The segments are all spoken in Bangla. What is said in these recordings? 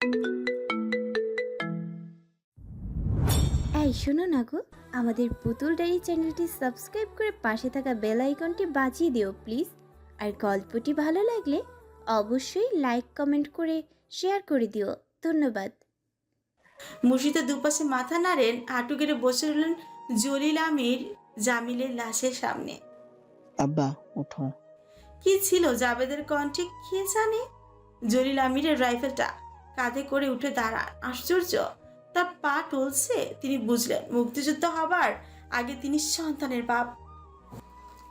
এই শোনো না গো। আমাদের পুতুল ডায়েরি চ্যানেলটি সাবস্ক্রাইব করে পাশে থাকা বেল আইকনটি বাজিয়ে দিও প্লিজ। আর গল্পটি ভালো লাগলে অবশ্যই লাইক কমেন্ট করে শেয়ার করে দিও। ধন্যবাদ। মুর্শিদা দুপাশে মাথা নাড়েন হাঁটু গেড়ে বসে রইলেন জলিল আমির জামিলের লাশের সামনে। আব্বা ওঠো। কি ছিল জাবেদের কণ্ঠে কে জানে? জলিল আমিরের রাইফেলটা কাঁধে করে উঠে দাঁড়ান আশ্চর্য? তার পা টলছে। তিনি বুঝলেন, মুক্তিযুদ্ধ হবার আগে তিনি সন্তানের বাপ।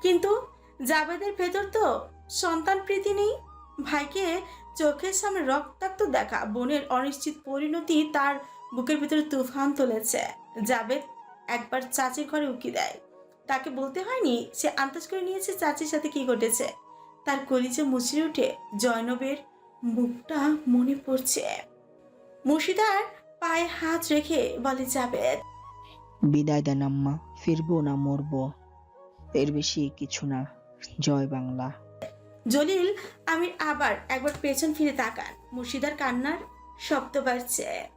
কিন্তু জাবেদের ভেতর তো সন্তান প্রীতি নেই। ভাইকে চোখের সামনে রক্তাক্ত দেখা, বোনের অনিশ্চিত পরিণতি তার বুকের ভিতরে তুফান তুলেছে। জাবেদ একবার চাচির ঘরে উকি দেয়। তাকে বলতে হয়নি, সে আন্দাজ করে নিয়েছে চাচির সাথে কি ঘটেছে। তার কলিজে মুচড়ে উঠে জয়নবের মুখটা মনে পড়ছে। মুর্শিদার পায়ে হাত রেখে বলে জাবেদ বিদায় দেন আম্মা ফিরবো না মরবো। এর বেশি কিছু না জয় বাংলা। জলিল আমির আবার একবার পেছন ফিরে তাকান। মুর্শিদার কান্নার শব্দ বাড়ছে।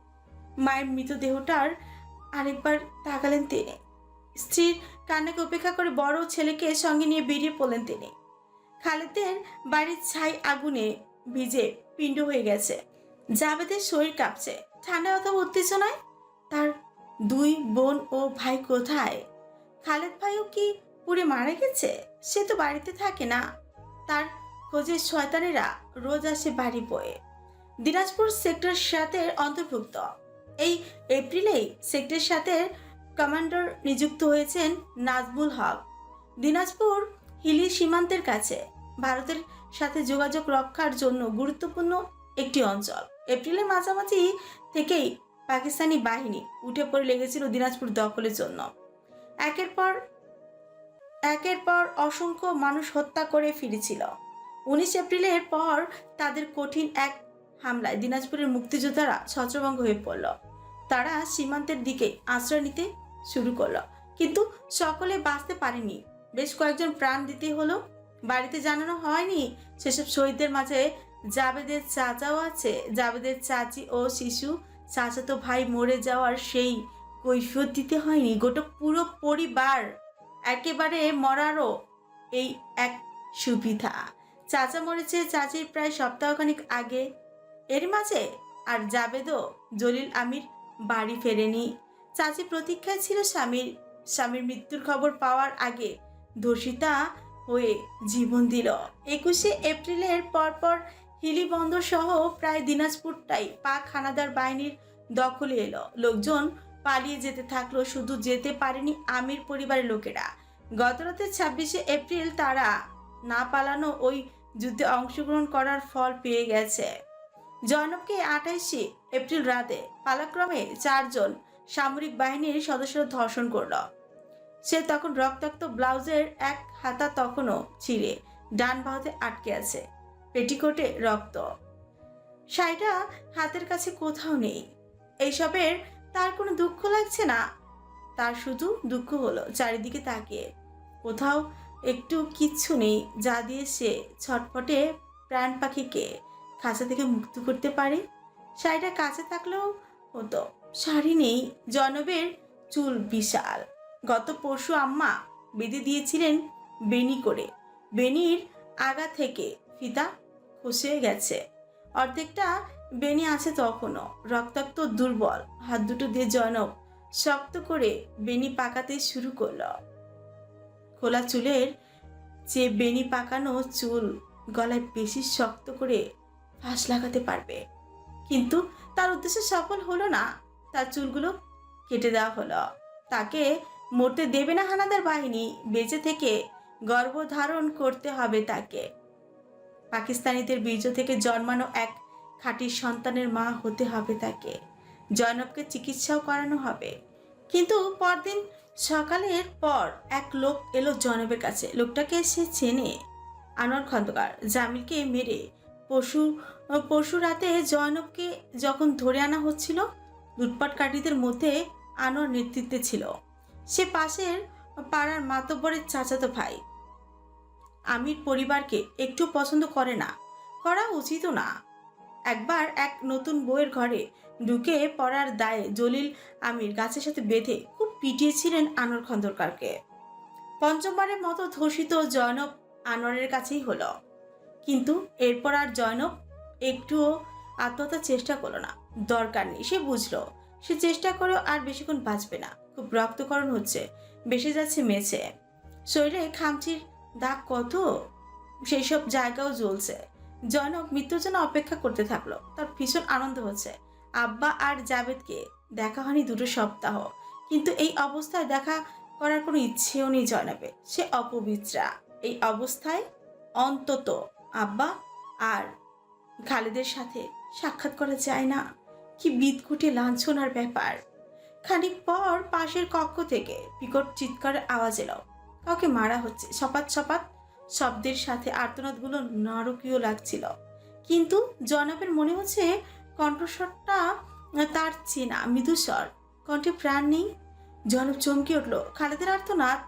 মায়ের মৃতদেহটার আরেকবার তাকালেন তিনি। স্ত্রীর কান্নাকে উপেক্ষা করে বড় ছেলেকে সঙ্গে নিয়ে বেরিয়ে পড়লেন তিনি। খালেদের বাড়ির ছাই আগুনে ভিজে পিণ্ড হয়ে গেছে। জাবেদের শরীর কাঁপছে। ঠান্ডা অথবা উত্তেজনায়? তার দুই বোন ও ভাই কোথায়? খালেদ ভাইও কি পুড়ে মারা গেছে? সে তো বাড়িতে থাকে না। তার খোঁজে শয়তানেরা রোজ আসে বাড়ি বয়ে। দিনাজপুর সেক্টর সাতের অন্তর্ভুক্ত। এই এপ্রিলেই সেক্টর সাতের কমান্ডার নিযুক্ত হয়েছেন নাজমুল হক। দিনাজপুর হিলি সীমান্তের কাছে। ভারতের সাথে যোগাযোগ রক্ষার জন্য গুরুত্বপূর্ণ একটি অঞ্চল। এপ্রিলের মাঝামাঝি থেকেই পাকিস্তানি বাহিনী উঠে পড়ে লেগেছিল দিনাজপুর দখলের জন্য। একের পর একের পর অসংখ্য মানুষ হত্যা করে ফিরেছিল। উনিশ এপ্রিলের পর তাদের কঠিন এক হামলায় দিনাজপুরের মুক্তিযোদ্ধারা ছত্রভঙ্গ হয়ে পড়ল। তারা সীমান্তের দিকে আশ্রয় নিতে শুরু করল। কিন্তু সকলে বাঁচতে পারেনি। বেশ কয়েকজন প্রাণ দিতে হলো। বাড়িতে জানানো হয়নি। সেসব শহীদদের মাঝে জাবেদের চাচাও আছে। জাবেদের চাচি ও শিশু চাচাতো ভাই মরে যাওয়ার সেই কৈফিয়ত দিতে হয়নি। গোটা পুরো পরিবার একেবারে মরারও এই এক সুবিধা। চাচা মরেছে চাচির প্রায় সপ্তাহখানিক আগে। এর মাঝে আর জাবেদও জলিল আমির বাড়ি ফেরেনি। চাচি প্রতীক্ষায় ছিল স্বামীর। স্বামীর মৃত্যুর খবর পাওয়ার আগে ধর্ষিতা হয়ে জীবন দিল। একুশে এপ্রিলের পরপর হিলি বন্দর সহ প্রায় দিনাজপুরটাই পাক হানাদার বাহিনীর দখলে এলো। লোকজন পালিয়ে যেতে থাকল, শুধু যেতে পারেনি আমির পরিবারের লোকেরা। গতরাতে ছাব্বিশে এপ্রিল তারা না পালানো ওই যুদ্ধে অংশগ্রহণ করার ফল পেয়ে গেছে। জয়নবকে আঠাইশে এপ্রিল রাতে পালাক্রমে চারজন সামরিক বাহিনীর সদস্যরা ধর্ষণ করল। সে তখন রক্তাক্ত ব্লাউজের এক হাতা তখনও ছিঁড়ে, ডান বাহুতে আটকে আছে। পেটিকোটে রক্ত। শাড়িটা হাতের কাছে কোথাও নেই। এইসবের তার কোনো দুঃখ লাগছে না? তার শুধু দুঃখ হলো চারিদিকে তাকিয়ে। কোথাও একটু কিচ্ছু নেই, যা দিয়ে সে ছটফটে প্রাণ পাখিকে খাঁচা থেকে মুক্ত করতে পারে। শাড়িটা কাছে থাকলেও হতো। শাড়ি নেই, জনবের চুল বিশাল। গত পরশু আম্মা বেঁধে দিয়েছিলেন বেনি করে। বেনির আগা থেকে ফিতা খসে গেছে। অর্ধেকটা বেনি আছে তখনও। রক্তাক্ত দুর্বল, হাত দুটো দিয়ে জনক শক্ত করে বেনি পাকাতে শুরু করল। খোলা চুলের যে বেনি পাকানো চুল গলায় বেশি শক্ত করে ফাঁস লাগাতে পারবে। কিন্তু তার উদ্দেশ্য সফল হলো না। তার চুলগুলো কেটে দেওয়া হলো। তাকে মরতে দেবে না হানাদার বাহিনী, বেঁচে থেকে গর্ভধারণ করতে হবে তাকে। পাকিস্তানিদের বীর্য থেকে জন্মানো এক খাঁটি সন্তানের মা হতে হবে তাকে। জয়নবকে চিকিৎসাও করানো হবে। কিন্তু পরদিন সকালের পর এক লোক এলো জয়নবের কাছে। লোকটাকে সে চেনে। আনোয়ার খন্দকার জামিলকে মেরে পশু পরশু রাতে জয়নবকে যখন ধরে আনা হচ্ছিল, লুটপাটকারীদের মধ্যে আনোয়ার নেতৃত্বে ছিল। সে পাশের পাড়ার মাতব্বরের চাচাতো ভাই। আমির পরিবারকে একটু পছন্দ করে না, করা উচিতও না। একবার এক নতুন বইয়ের ঘরে ঢুকে পড়ার দায়ে জলিল আমির গাছের সাথে বেঁধে খুব পিটিয়েছিলেন আনোয়ার খন্দকারকে। পঞ্চমবারের মতো ধর্ষিত জয়নব আনোয়ারের কাছেই হলো। কিন্তু এরপর আর জয়নব একটুও আত্মহত্যার চেষ্টা করল না। দরকার নেই, সে বুঝলো। সে চেষ্টা করেও আর বেশিক্ষণ বাঁচবে না। রক্তকরণ হচ্ছে, বেশি যাচ্ছে মেছে শরীরে খামচির দাগ কত? সেই সব জায়গাও জ্বলছে। জনক মৃত্যুর জন্য অপেক্ষা করতে থাকল। তার ভীষণ আনন্দ হচ্ছে। আব্বা আর জাবেদকে দেখা হয়নি দুটো সপ্তাহ। কিন্তু এই অবস্থায় দেখা করার কোনো ইচ্ছেও নেই জয়নবের সে অপবিত্রা। এই অবস্থায় অন্তত আব্বা আর খালেদের সাথে সাক্ষাৎ করা যায় না। কি বিদকুটে লাঞ্ছনার ব্যাপার। খানিক পর পাশের কক্ষ থেকে বিকট চিৎকারের আওয়াজ এলো। কাউকে মারা হচ্ছে। সপাত সপাত শব্দের সাথে আর্তনাদগুলো নারকীয় লাগছিল। কিন্তু জনাবের মনে হচ্ছে কণ্ঠস্বরটা তার চেনা, মৃদুস্বর। কণ্ঠে প্রাণ নেই। জনব চমকে উঠল। খালেদের আর্তনাদ,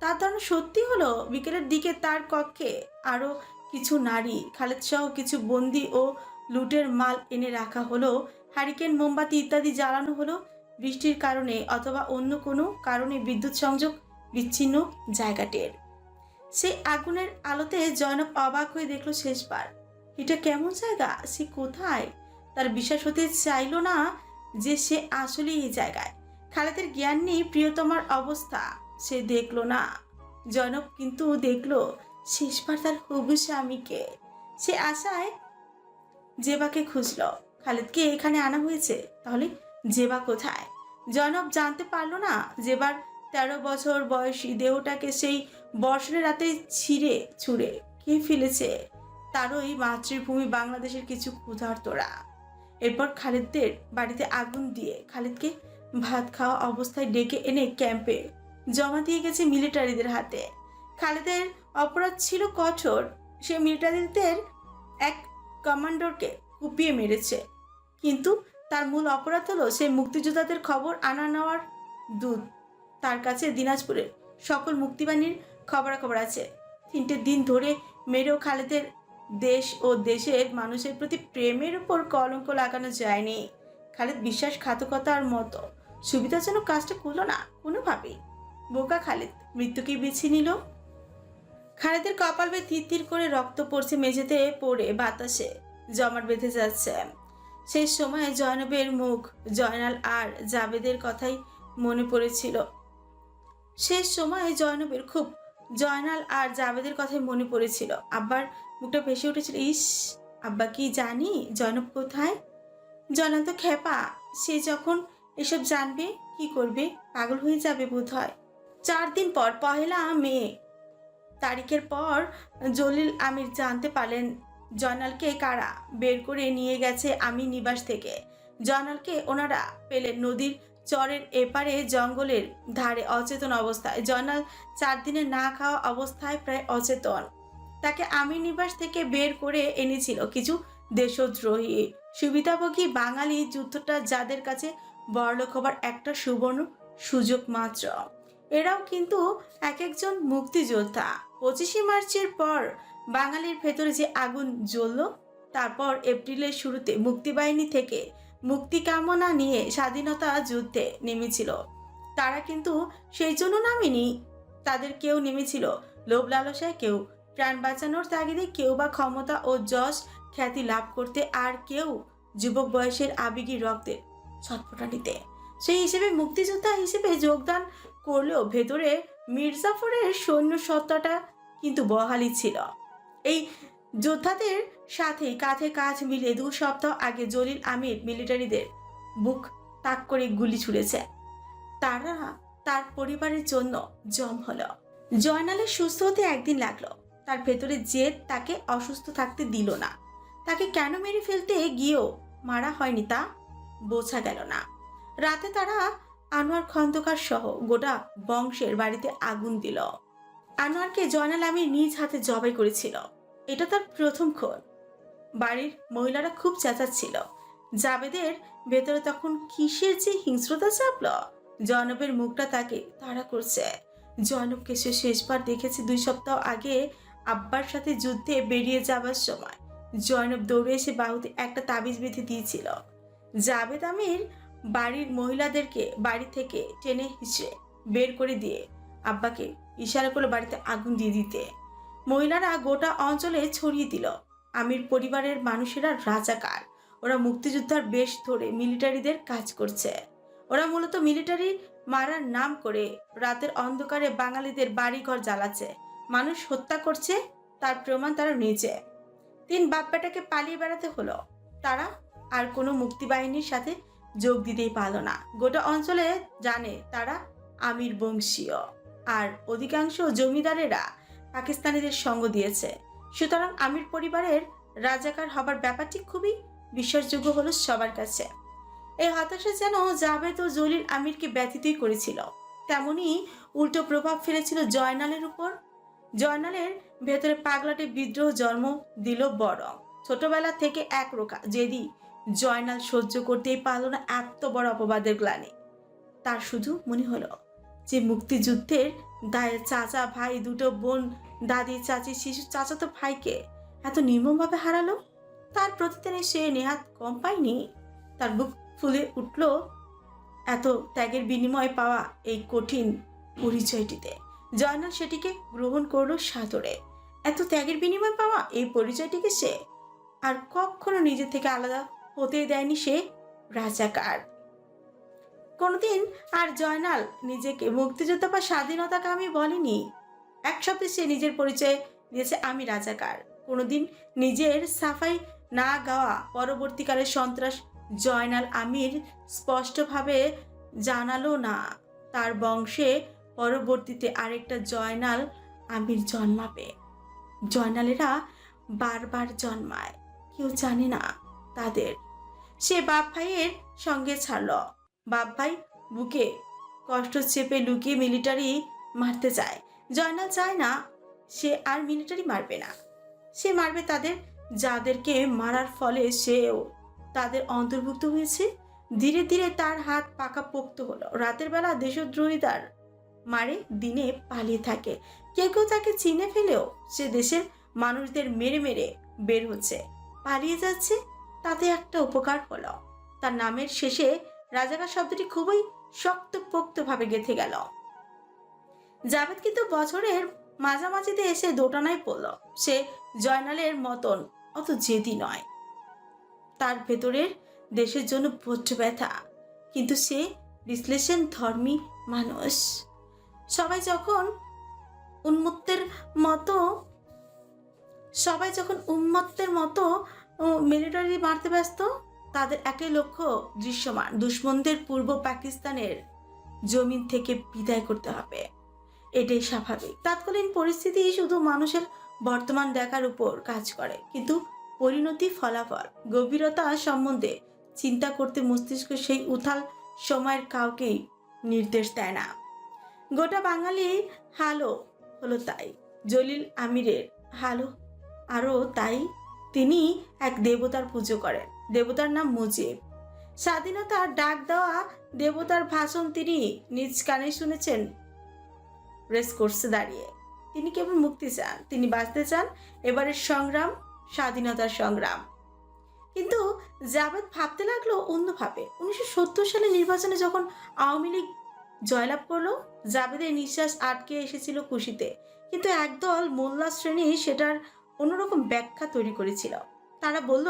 তার ধারণা সত্যি হলো বিকেলের দিকে তার কক্ষে আরও কিছু নারী, খালেদ সহ কিছু বন্দি ও লুটের মাল এনে রাখা হলো। হারিকেন, মোমবাতি ইত্যাদি জ্বালানো হলো। বৃষ্টির কারণে অথবা অন্য কোনো কারণে বিদ্যুৎ সংযোগ বিচ্ছিন্ন জায়গাটির। সেই আগুনের আলোতে জয়নব অবাক হয়ে দেখল শেষবার। এটা কেমন জায়গা? সে কোথায়? তার বিশ্বাস হতে চাইলো না যে সে আসলে এই জায়গায়। খালেদের জ্ঞান নেই প্রিয়তমার অবস্থা। সে দেখল না। জয়নব কিন্তু দেখল শেষবার তার হবু স্বামীকে। সে আশায় জেবাকে খুঁজলো। খালেদকে এখানে আনা হয়েছে। তাহলে জেবা কোথায়? জয়নব জানতে পারল না জেবার তেরো বছর বয়সী দেহটাকে সেই বর্ষণের রাতে ছিঁড়ে ছুঁড়ে কে ফেলেছে? তারই মাতৃভূমি বাংলাদেশের কিছু ক্ষুধার্তরা। এরপর খালেদদের বাড়িতে আগুন দিয়ে খালেদকে ভাত খাওয়া অবস্থায় ডেকে এনে ক্যাম্পে জমা দিয়ে গেছে মিলিটারিদের হাতে। খালেদের অপরাধ ছিল কঠোর। সে মিলিটারিদের এক কমান্ডারকে কুপিয়ে মেরেছে। কিন্তু তার মূল অপরাধ হলো সে মুক্তিযোদ্ধাদের খবর আনা নেওয়ার দুধ তার কাছে দিনাজপুরের সকল মুক্তিবাহিনীর খবরাখবর আছে। তিনটে দিন ধরে মেরেও খালেদের দেশ ও দেশের মানুষের প্রতি প্রেমের উপর কলঙ্ক লাগানো যায়নি। খালেদ বিশ্বাসঘাতকতার মতো। সুবিধাজনক কাজটা করল না, কোনোভাবেই। বোকা খালেদ মৃত্যুকে বেছে নিল? খালেদের কপাল বেয়ে তির করে রক্ত পড়ছে মেঝেতে পড়ে বাতাসে। জমাট বেঁধে যাচ্ছে। সেই সময় জয়নবের মুখ জয়নাল আর জাবেদের কথাই মনে পড়েছিল। শেষ সময় জয়নবের খুব জয়নাল আর জাবেদের কথাই মনে পড়েছিল। আব্বার মুখটা ভেসে উঠেছিল, ইস, আব্বা কি জানি, জয়নব কোথায়? জয়নাল তো খেপা সে যখন এসব জানবে, কি করবে? পাগল হয়ে যাবে বোধ হয় চার দিন পর, পহেলা মে তারিখের পর জলিল আমির জানতে পারলেন জয়নালকে কারা বের করে নিয়ে গেছে আমি নিবাস থেকে? জয়নালকে ওনারা পেলেন নদীর চরের এপারে জঙ্গলের ধারে অচেতন অবস্থায়। জয়নাল চার দিনে না খাওয়া অবস্থায় প্রায় অচেতন। তাকে আমি নিবাস থেকে বের করে এনেছিল কিছু দেশদ্রোহী। সুবিধাভোগী বাঙালি যুদ্ধটা যাদের কাছে বড়লোক হবার একটা সুবর্ণ সুযোগ মাত্র। এরাও কিন্তু এক একজন মুক্তিযোদ্ধা। পঁচিশে মার্চের পর বাঙালির ভেতরে যে আগুন জ্বলল, তারপর এপ্রিলের শুরুতে মুক্তিবাহিনী থেকে মুক্তি কামনা নিয়ে স্বাধীনতা যুদ্ধে নেমেছিল। তারা কিন্তু সেই জন্য নামেনি। তাদের কেউ নেমেছিল। লোভ লালসায় কেউ, প্রাণ বাঁচানোর তাগিদে কেউ বা ক্ষমতা ও যশ খ্যাতি লাভ করতে আর কেউ যুবক বয়সের আবেগী রক্তের ছটফটানিতে সেই হিসেবে মুক্তিযোদ্ধা হিসেবে যোগদান করলেও ভেতরে মির্জাফরের সৈন্য সত্তাটা কিন্তু বহালি ছিল। এই যোদ্ধাদের সাথে কাঁধে কাঁধ মিলে দু সপ্তাহ আগে জলিল আমির মিলিটারিদের বুক তাক করে গুলি ছুড়েছে। তারা তার পরিবারের জন্য জম হলো। জয়নালের সুস্থ হতে একদিন লাগল। তার ভেতরে জেদ তাকে অসুস্থ থাকতে দিল না। তাকে কেন মেরে ফেলতে গিয়েও মারা হয়নি তা বোঝা গেল না। রাতে তারা আনোয়ার খন্দকার সহ গোটা বংশের বাড়িতে আগুন দিল। আনোয়ারকে জয়নাল আমি নিজ হাতে জবাই করেছিল। এটা তার প্রথম খুন বাড়ির মহিলারা খুব চেঁচাচ্ছিল। জাবেদের ভেতরে তখন কিসের যে হিংস্রতা চাপল? জয়নবের মুখটা তাকে তাড়া করছে। জয়নবকে সে শেষবার দেখেছে দুই সপ্তাহ আগে আব্বার সাথে যুদ্ধে বেরিয়ে যাবার সময়। জয়নব দৌড়ে এসে বাহুতে একটা তাবিজ বেঁধে দিয়েছিল। জাবেদ আমির বাড়ির মহিলাদেরকে বাড়ি থেকে টেনে হিঁচড়ে বের করে দিয়ে আব্বাকে ইশারা করে বাড়িতে আগুন দিয়ে দিতে। মহিলারা গোটা অঞ্চলে ছড়িয়ে দিল। আমির পরিবারের মানুষেরা রাজাকার। ওরা মুক্তিযোদ্ধার বেশ ধরে মিলিটারিদের কাজ করছে। ওরা মূলত মিলিটারি মারার নাম করে রাতের অন্ধকারে বাঙালিদের বাড়িঘর জ্বালাচ্ছে। মানুষ হত্যা করছে, তার প্রমাণ তারা নিয়েছে। তিন বাপ্পাটাকে পালিয়ে বেড়াতে হলো। তারা আর কোনো মুক্তিবাহিনীর সাথে যোগ দিতেই পারল না। গোটা অঞ্চলে জানে তারা আমির বংশীয়। আর অধিকাংশ জমিদারেরা পাকিস্তানিদের সঙ্গ দিয়েছে। সুতরাং আমির পরিবারের রাজাকার হবার ব্যাপারটি খুবই বিশ্বাসযোগ্য হলো সবার কাছে। এই হতাশা যেন জাভেদ ও জলিল আমিরকে ব্যথিতই করেছিল। তেমনি উল্টো প্রভাব ফেলেছিল জয়নালের উপর। জয়নালের ভেতরে পাগলাটে বিদ্রোহ জন্ম দিল বড় ছোটবেলা থেকে এক রোকা যেদি জয়নাল সহ্য করতেই পারল না এত বড় অপবাদের গ্লানি। তার শুধু মনে হলো যে মুক্তিযুদ্ধের দায়ের চাচা, ভাই, দুটো বোন দাদি, চাচি, শিশু চাচাতো ভাইকে এত নির্মমভাবে হারালো? তার প্রতিদিনে সে নেহাত কম পায়নি। তার বুক ফুলে উঠল এত ত্যাগের বিনিময়ে পাওয়া এই কঠিন পরিচয়টিতে। জয়নাল সেটিকে গ্রহণ করল সাদরে। এত ত্যাগের বিনিময়ে পাওয়া এই পরিচয়টিকে সে আর কখনো নিজে থেকে আলাদা হতে দেয়নি সে রাজাকার। কোনোদিন আর জয়নাল নিজেকে মুক্তিযোদ্ধা বা স্বাধীনতাকামী বলেনি। এক সপ্তাহে সে নিজের পরিচয় দিয়েছে আমি রাজাকার। কোনোদিন নিজের সাফাই না গাওয়া পরবর্তীকালে সন্ত্রাস জয়নাল আমির স্পষ্টভাবে জানালো না, তার বংশে পরবর্তীতে আরেকটা জয়নাল আমির জন্মাবে। জয়নালেরা বারবার জন্মায়, কেউ জানে না তাদের। সে বাপ ভাইয়ের সঙ্গে ছাড়ল। বাপ ভাই বুকে কষ্ট চেপে লুকিয়ে মিলিটারি মারতে চায় জয়নাল চায় না সে আর মিলিটারি মারবে না। সে মারবে তাদের, যাদেরকে মারার ফলে সেও তাদের অন্তর্ভুক্ত হয়েছে। ধীরে ধীরে তার হাত পাকা পোক্ত হলো। রাতের বেলা দেশদ্রোহিতার মারে, দিনে পালিয়ে থাকে। কেউ কেউ তাকে চিনে ফেলেও সে দেশের মানুষদের মেরে মেরে বের হচ্ছে। পালিয়ে যাচ্ছে, তাতে একটা উপকার হলো। তার নামের শেষে রাজাকার শব্দটি খুবই শক্তপোক্তভাবে গেঁথে গেল। জাভেদ কিন্তু বছরের মাঝামাঝিতে এসে দোটানায় পড়ল। সে জয়নালের মতন, অত জেদি নয়। তার ভেতরের দেশের জন্য বজ্র ব্যথা, কিন্তু সে বিশ্লেষণ ধর্মী মানুষ। সবাই যখন উন্মত্তের মতো, সবাই যখন উন্মত্তের মতো মিলিটারি মারতে ব্যস্ত, তাদের একটাই লক্ষ্য দৃশ্যমান, দুশ্মনদের পূর্ব পাকিস্তানের জমিন থেকে বিদায় করতে হবে। এটাই স্বাভাবিক। তাৎকালীন পরিস্থিতি শুধু মানুষের বর্তমান দেখার উপর কাজ করে, কিন্তু পরিণতি ফলাফল, গভীরতা সম্বন্ধে চিন্তা করতে মস্তিষ্ক সেই উথাল সময়ের কাউকেই নির্দেশ দেয় না। গোটা বাঙালি হালো হলো তাই, জলিল আমিরের হালো আরও তাই। তিনি এক দেবতার পুজো করেন, দেবতার নাম মুজিব। স্বাধীনতার ডাক দেওয়া দেবতার ভাষণ তিনি নিজ কানে শুনেছেন রেস কোর্সে দাঁড়িয়ে। তিনি কেবল মুক্তি চান, তিনি বাঁচতে চান, এবারের সংগ্রাম, স্বাধীনতার সংগ্রাম। কিন্তু জাভেদ ভাবতে লাগল অন্যভাবে। উনিশশো সত্তর সালে নির্বাচনে যখন আওয়ামী লীগ জয়লাভ করল জাভেদের নিঃশ্বাস আটকে এসেছিল খুশিতে কিন্তু একদল মোল্লা শ্রেণি সেটার অন্যরকম ব্যাখ্যা তৈরি করেছিল। তারা বলল,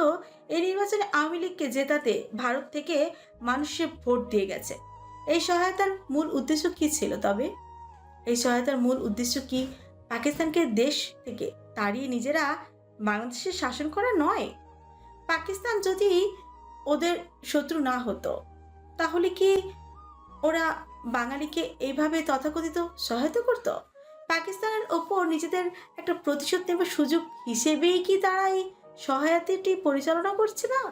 এই নির্বাচনে আওয়ামী লীগকে জেতাতে ভারত থেকে মানুষের ভোট দিয়ে গেছে। এই সহায়তার মূল উদ্দেশ্য কী ছিল তবে? এই সহায়তার মূল উদ্দেশ্য কি? পাকিস্তানকে দেশ থেকে তাড়িয়ে নিজেরা বাংলাদেশের শাসন করা নয়? পাকিস্তান যদি ওদের শত্রু না হতো, তাহলে কি ওরা বাঙালিকে এইভাবে তথাকথিত সহায়তা করত? পাকিস্তানের ওপর নিজেদের একটা প্রতিশোধ নেবার সুযোগ হিসেবেই কি তারা এই সহায়তাটি পরিচালনা করছে না?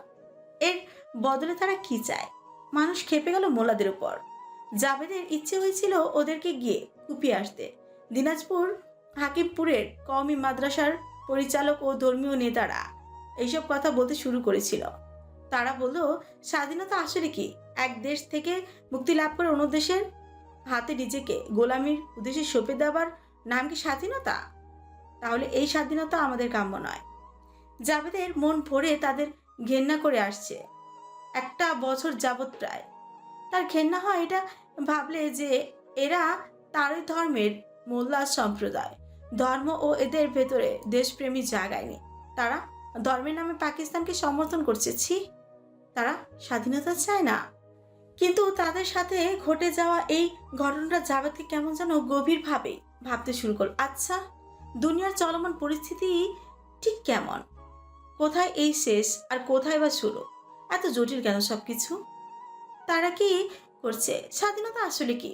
এর বদলে তারা কি চায়? মানুষ খেপে গেল মোল্লাদের উপর। জাভেদের ইচ্ছে হয়েছিল ওদেরকে গিয়ে কুপিয়ে আসতে। দিনাজপুর, হাকিমপুরের কওমি মাদ্রাসার পরিচালক ও ধর্মীয় নেতারা এইসব কথা বলতে শুরু করেছিল। তারা বলল, স্বাধীনতা আসলে কি? এক দেশ থেকে মুক্তি লাভ করে অন্য দেশের হাতে নিজেকে গোলামির উদ্দেশ্যে সঁপে দেওয়ার নাম কি স্বাধীনতা? তাহলে এই স্বাধীনতা আমাদের কাম্য নয়। জাবেদের মন ভরে তাদের ঘেন্না করে আসছে। একটা বছর যাবৎ প্রায়। তার ঘেন্না হয় এটা ভাবলে যে এরা তারই ধর্মের মোল্লা সম্প্রদায়। ধর্ম ও এদের ভেতরে দেশপ্রেমী জাগায়নি তারা ধর্মের নামে পাকিস্তানকে সমর্থন করছে, ছি। তারা স্বাধীনতা চায় না। কিন্তু তাদের সাথে ঘটে যাওয়া এই ঘটনাটা জাবেদকে কেমন যেন গভীরভাবে ভাবতে শুরু করল। আচ্ছা দুনিয়ার চলমান পরিস্থিতি ঠিক কেমন? কোথায় এই শেষ আর কোথায় বা শুরু এত জটিল কেন সব কিছু তারা কি করছে, স্বাধীনতা আসলে কি?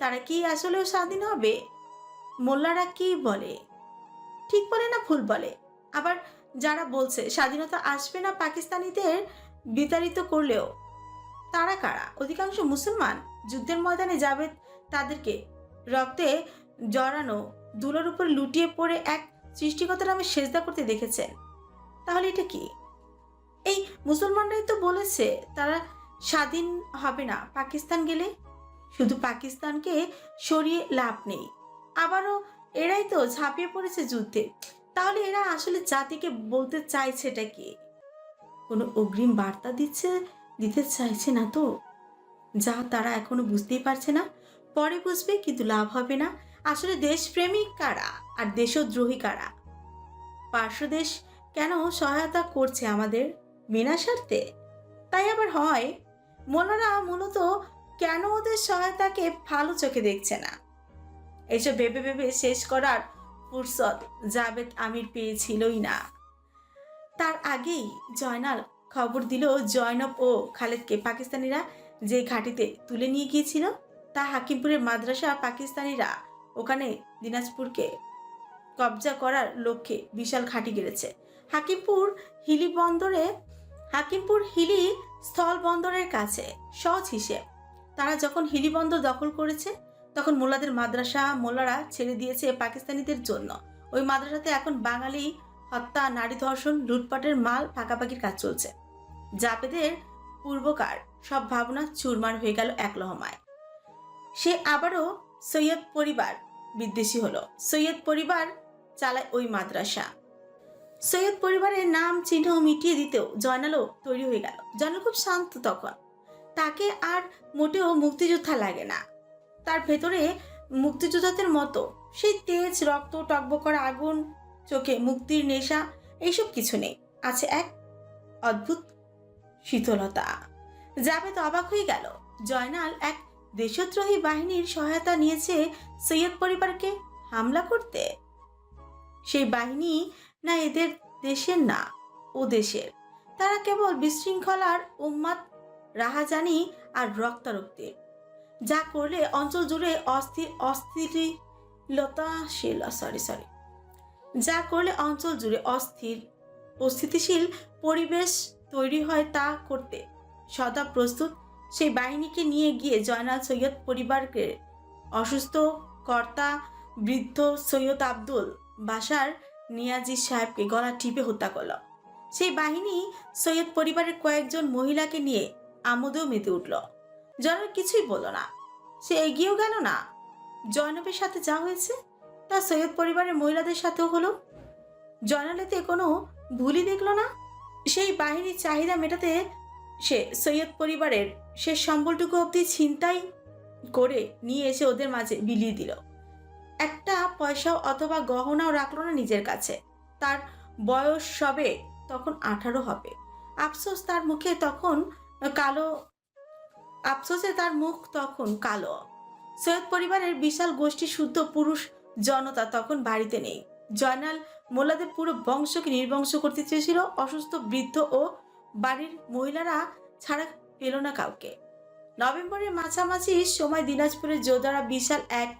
তারা কি আসলেও স্বাধীন হবে? মোল্লারা কি বলে? ঠিক বলে না ভুল বলে। আবার যারা বলছে স্বাধীনতা আসবে না পাকিস্তানিদের বিতাড়িত করলেও, তারা কারা? অধিকাংশ মুসলমান যুদ্ধের ময়দানে যাবে তাদেরকে রক্তে জড়ানো, দুলোর উপর লুটিয়ে পড়ে এক সৃষ্টিকতার নামে সেজদা করতে দেখেছেন। তাহলে এটা কি? এই মুসলমানরাই তো বলেছে, তারা স্বাধীন হবে না। পাকিস্তান গেলে শুধু পাকিস্তানকে সরিয়ে লাভ নেই। আবারও এরাই তো ঝাঁপিয়ে পড়েছে যুদ্ধে। তাহলে এরা আসলে জাতিকে বলতে চাইছেটা কি? কোনো অগ্রিম বার্তা দিচ্ছে, দিতে চাইছে না তো? যা তারা এখনও বুঝতেই পারছে না। পরে বুঝবে, কিন্তু লাভ হবে না। আসলে দেশপ্রেমিক কারা আর দেশদ্রোহী কারা? পার্শ্বদেশ কেন সহায়তা করছে আমাদের বিনা স্বার্থে? তাই আবার হয়। মোলারা মূলত কেন ওদের সহায়তাকে ভালো চোখে দেখছে না? এসব ভেবে ভেবে শেষ করার ফুরসত জাবেদ আমির পেয়েছিলই না। তার আগেই জয়নাল খবর দিল জয়নব ও খালেদকে পাকিস্তানিরা যে ঘাটিতে তুলে নিয়ে গিয়েছিল, তা হাকিমপুরের মাদ্রাসা পাকিস্তানিরা ওখানে দিনাজপুরকে কবজা করার লক্ষ্যে বিশাল ঘাঁটি গেড়েছে। হাকিমপুর হিলি বন্দরে হাকিমপুর হিলি স্থল বন্দরের কাছে, সহজ হিসেব। তারা যখন হিলি বন্দর দখল করেছে, তখন মোল্লাদের মাদ্রাসা মোল্লারা ছেড়ে দিয়েছে পাকিস্তানিদের জন্য। ওই মাদ্রাসাতে এখন বাঙালি হত্যা, নারী ধর্ষণ, লুটপাটের মাল পাকাপাকির কাজ চলছে। জাপেদের পূর্বকার, সব ভাবনা চুরমার হয়ে গেল এক লহমায়। সে আবারও সৈয়দ পরিবার বিদ্বেষী হলো। সৈয়দ পরিবার চালায় ওই মাদ্রাসা। সৈয়দ পরিবারের নাম, চিহ্ন মিটিয়ে দিতেও জয়নালও তৈরি হয়ে গেল। জয়নাল খুব শান্ত তখন। তাকে আর মোটেও মুক্তিযোদ্ধা লাগে না। তার ভেতরে মুক্তিযোদ্ধাদের মতো সেই তেজ, রক্ত টকবক করা আগুন, চোখে মুক্তির নেশা, এইসব কিছু নেই। আছে এক অদ্ভুত শীতলতা। যাবে তো অবাক হয়ে গেল। জয়নাল এক দেশদ্রোহী বাহিনীর সহায়তা নিয়েছে সৈয়দ পরিবারকে হামলা করতে। সেই বাহিনী না এদের দেশের না, ও দেশের। তারা কেবল বিশৃঙ্খলার উম্মাদ, রাহাজানি আর রক্তারক্তির যা করলে অঞ্চল জুড়ে অস্থির অস্থিরলতাশীল সরি সরি যা করলে অঞ্চল জুড়ে অস্থির অস্থিতিশীল পরিবেশ তৈরি হয় তা করতে। সদা প্রস্তুত, সেই বাহিনীকে নিয়ে গিয়ে জয়নাল সৈয়দ পরিবারকে অসুস্থ কর্তা বৃদ্ধ সৈয়দ আব্দুল বাসার নিয়াজি সাহেবকে গলা টিপে হত্যা করল। সেই বাহিনী সৈয়দ পরিবারের কয়েকজন মহিলাকে নিয়ে আমোদেও মেতে উঠল। জয়নাল কিছুই বলল না। সে এগিয়েও গেল না। জয়নবের সাথে যা হয়েছে, তা সৈয়দ পরিবারের মহিলাদের সাথেও হলো। জয়নালেতে কোনো ভুলই দেখল না। সেই বাহিনীর চাহিদা মেটাতে সে সৈয়দ পরিবারের শেষ সম্বলটুকু অবধি ছিনতাই করে নিয়ে এসে ওদের মাঝে বিলিয়ে দিল। একটা পয়সাও অথবা গহনাও রাখল না নিজের কাছে। তার বয়স সবে তখন আঠারো হবে। আফসোস তার মুখে তখন কালো, আফসোসে তার মুখ তখন কালো। সৈয়দ পরিবারের বিশাল গোষ্ঠী শুদ্ধ পুরুষ জনতা তখন বাড়িতে নেই। জয়নাল মোল্লাদের পুরো বংশকে নির্বংশ করতে চেয়েছিল, অসুস্থ, বৃদ্ধ ও বাড়ির মহিলারা ছাড়া পেল না কাউকে। নভেম্বরের মাঝামাঝি সময় দিনাজপুরের যোদ্ধারা বিশাল এক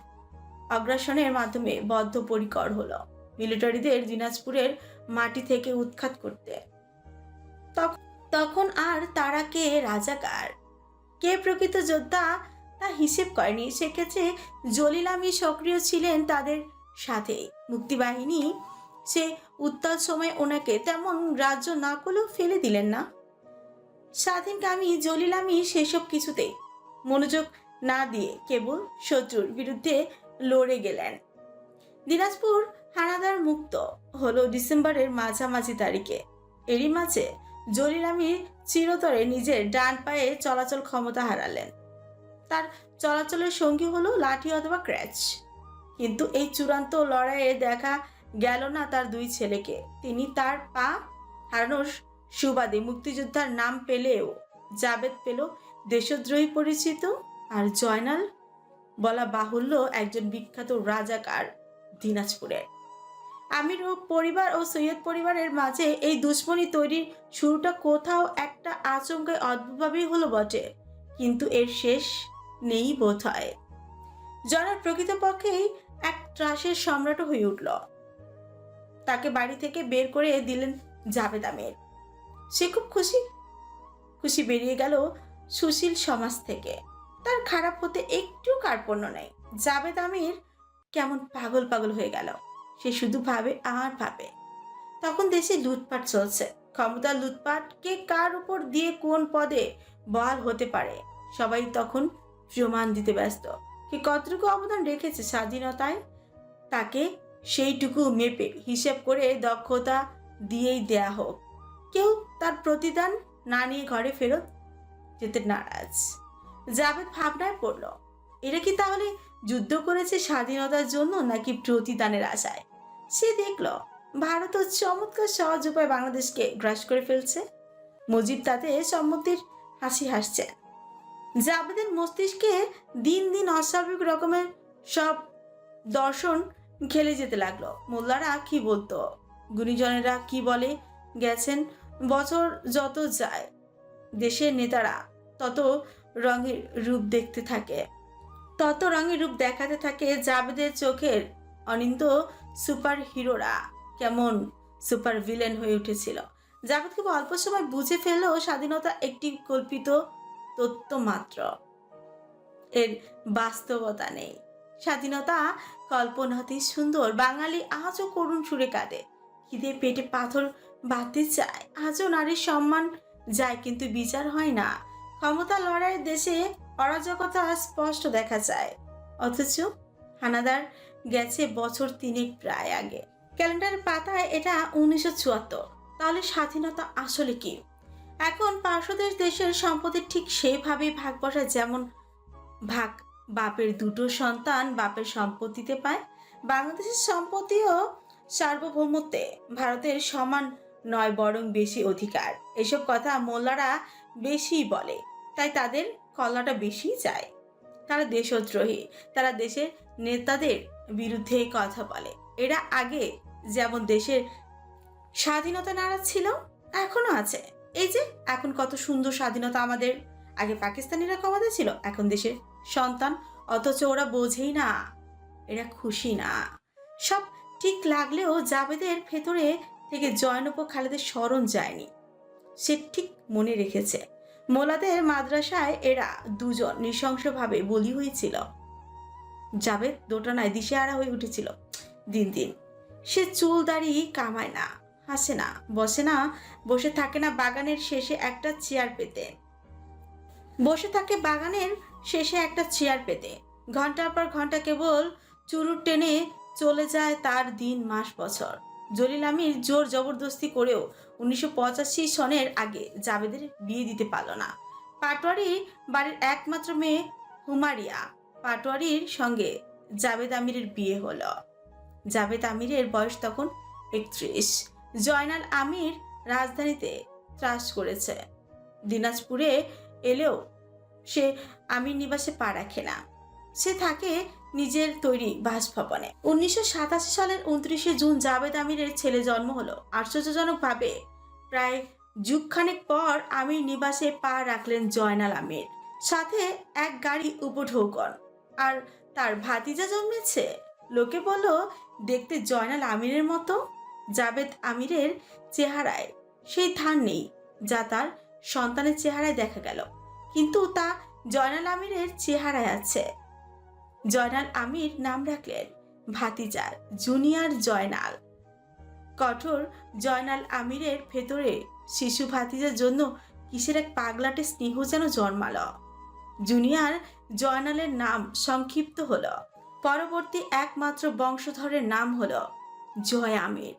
অগ্রাসনের মাধ্যমে বদ্ধপরিকর হলো। মিলিটারিদের দিনাজপুরের মাটি থেকে উৎখাত করতে। তখন আর তারা কে রাজাকার? কে প্রকৃত যোদ্ধা? তা হিসেব করেনি। সেক্ষেত্রে জলিল আমি সক্রিয় ছিলেন তাদের সাথে। মুক্তিবাহিনী সে উত্তাল সময় ওনাকে তেমন রাজ্য না করলেও ফেলে দিলেন না। স্বাধীনকামী জলিল আমি সেসব কিছুতেই মনোযোগ না দিয়ে কেবল শত্রুর বিরুদ্ধে লড়ে গেলেন। দিনাজপুর হানাদার মুক্ত হলো ডিসেম্বরের মাঝামাঝি তারিখে। এরই মাঝে জলিল আমির চিরতরে নিজের ডান পায়ে চলাচল ক্ষমতা হারালেন। তার চলাচলের সঙ্গী হলো লাঠি অথবা ক্র্যাচ। কিন্তু এই চূড়ান্ত লড়াইয়ে দেখা গেল না তার দুই ছেলেকে। তিনি তার পা হারানোর সুবাদে মুক্তিযোদ্ধার নাম পেলেও জাবেদ পেল দেশদ্রোহী পরিচিত আর জয়নাল বলা বাহুল্য একজন বিখ্যাত রাজাকার দিনাজপুরের আমির ও পরিবার ও সৈয়দ পরিবারের মাঝে এই দুশ্মনী তৈরির শুরুটা কোথাও একটা আচমকায় অদ্ভুতভাবেই হলো বটে, কিন্তু এর শেষ নেই বোধ হয় জনার প্রকৃতপক্ষেই এক ত্রাসের সম্রাট হয়ে উঠল। তাকে বাড়ি থেকে বের করে দিলেন জাবেদ আমির। সে খুব খুশি। খুশি বেরিয়ে গেল সুশীল সমাজ থেকে। তার খারাপ হতে একটু কার্পণ্য নেই। জাবেদ আমির কেমন পাগল পাগল হয়ে গেল। সে শুধু ভাবে আর ভাবে। তখন দেশে লুটপাট চলছে। ক্ষমতা লুটপাট কে কার উপর দিয়ে কোন পদে বল হতে পারে, সবাই তখন প্রমাণ দিতে ব্যস্ত। কে কতটুকু অবদান রেখেছে স্বাধীনতায়, তাকে সেইটুকু মেপে, হিসেব করে দক্ষতা দিয়েই দেয়া হোক। কেউ তার প্রতিদান না নিয়ে ঘরে ফেরত যেতে নারাজ। জাভেদ ভাবনায় পড়ল, এরা কি তাহলে যুদ্ধ করেছে স্বাধীনতার জন্য নাকি প্রতিদানের আশায়? সে দেখল, ভারত চমৎকার সহজ উপায় বাংলাদেশকে গ্রাস করে ফেলছে। মজিব তাতে সম্মতির হাসি হাসছে। জাবেদের মস্তিষ্কে দিন দিন অস্বাভাবিক রকমের সব দর্শন খেলে যেতে লাগল। মোল্লারা কি বলতো? গুণীজনেরা কি বলে গেছেন? বছর যত যায়, দেশের নেতারা তত রঙের রূপ দেখতে থাকে। তত রঙের রূপ দেখাতে থাকে জাবেদের চোখের অনিন্দ সুপার হিরোরা কেমন সুপার ভিলেন হয়ে উঠেছিল। জাবেদ খুব অল্প সময় বুঝে ফেললেও স্বাধীনতা একটি কল্পিত তত্ত্ব মাত্র। এর বাস্তবতা নেই। স্বাধীনতা কল্পনাতেই সুন্দর। বাঙালি আজও করুণ সুরে কাঁদে। খিদে পেটে পাথর বাঁধতে চায়। আজও নারীর সম্মান যায় কিন্তু বিচার হয় না। ক্ষমতা লড়াইয়ের দেশে অরাজকতা স্পষ্ট দেখা যায়। অথচ হানাদার গেছে বছর তিনেক প্রায় আগে। ক্যালেন্ডার পাতায় এটা উনিশশো চুয়াত্তর। তাহলে স্বাধীনতা আসলে কি? এখন পার্শ্বদেশ দেশের সম্পত্তি ঠিক সেইভাবেই ভাগ বসায়, যেমন ভাগ বাপের দুটো সন্তান বাপের সম্পত্তিতে পায়, বাংলাদেশের সম্পত্তিও সার্বভৌমত্বে, ভারতের সমান নয় বরং বেশি অধিকার। এসব কথা মোল্লারা বেশি বলে। তাই তাদের কল্লাটা বেশি চায়। তারা দেশদ্রোহী, তারা দেশের নেতাদের বিরুদ্ধে কথা বলে। এরা আগে যেমন দেশের স্বাধীনতা নারাজ ছিল এখনও আছে। এই যে, এখন কত সুন্দর স্বাধীনতা আমাদের। আগে পাকিস্তানিরা ক্ষমতা ছিল, এখন দেশের সন্তান, অথচ ওরা বোঝেই না, এরা খুশি না। সব ঠিক লাগলেও জাবেদের ভেতরে থেকে জয়নব ও খালেদের স্মরণ যায়নি। সে ঠিক মনে রেখেছে। মোলাদের মাদ্রাসায় এরা দুজন নৃশংসভাবে বলি হয়েছিল। জাবেদ দোটানায় দিশেহারা হয়ে উঠেছিল। দিন দিন সে চুল দাড়ি কামায় না, হাসে না, বসে না, বসে থাকে না বাগানের শেষে একটা চেয়ার পেতে। বসে থাকে বাগানের শেষে একটা চেয়ার পেতে। ঘণ্টার পর ঘণ্টা কেবল চুরুট টেনে চলে যায় তার দিন, মাস, বছর। জলিল আমির জোর জবরদস্তি করেও উনিশশো পঁচাশি সনের আগে জাবেদের বিয়ে দিতে পারল না। পাটোয়ারি বাড়ির একমাত্র মেয়ে হুমারিয়া পাটোয়ারির সঙ্গে জাবেদ আমিরের বিয়ে হলো। জাবেদ আমিরের বয়স তখন একত্রিশ। জয়নাল আমির রাজধানীতে ত্রাস করেছে। দিনাজপুরে এলেও সে আমির নিবাসে পা রাখে না। সে থাকে নিজের তৈরি বাসভবনে। উনিশশো সাতাশি সালের উনত্রিশে জুন জাবেদ আমিরের ছেলে জন্ম হলো। আশ্চর্যজনকভাবে প্রায় যুগখানেক পর আমির নিবাসে পা রাখলেন জয়নাল আমির। সাথে এক গাড়ি উপঢৌকন। আর তার ভাতিজা জন্মেছে? লোকে বলল, দেখতে জয়নাল আমিরের মতো? জাবেদ আমিরের চেহারায় সেই ধান নেই, যা তার সন্তানের চেহারায় দেখা গেল। কিন্তু তা জয়নাল আমিরের চেহারায় আছে। জয়নাল আমির নাম রাখলেন ভাতিজার জুনিয়র জয়নাল। কঠোর জয়নাল আমিরের ভেতরে শিশু ভাতিজার জন্য কিসের এক পাগলাটে স্নেহ যেন জন্মাল। জুনিয়র জয়নালের নাম সংক্ষিপ্ত হলো, পরবর্তী একমাত্র বংশধরের নাম হলো জয় আমির।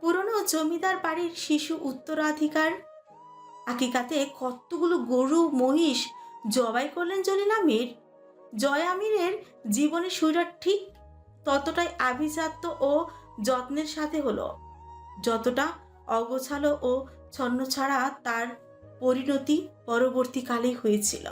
পুরনো জমিদার বাড়ির শিশু উত্তরাধিকার, আকিকাতে কতগুলো গরু মহিষ জবাই করলেন জলিল আমির? জয় আমিরের জীবনের শুরুটা ঠিক ততটাই আভিজাত্য ও যত্নের সাথে হলো, যতটা অগোছালো ও ছন্ন ছাড়া তার পরিণতি পরবর্তীকালে হয়েছিল।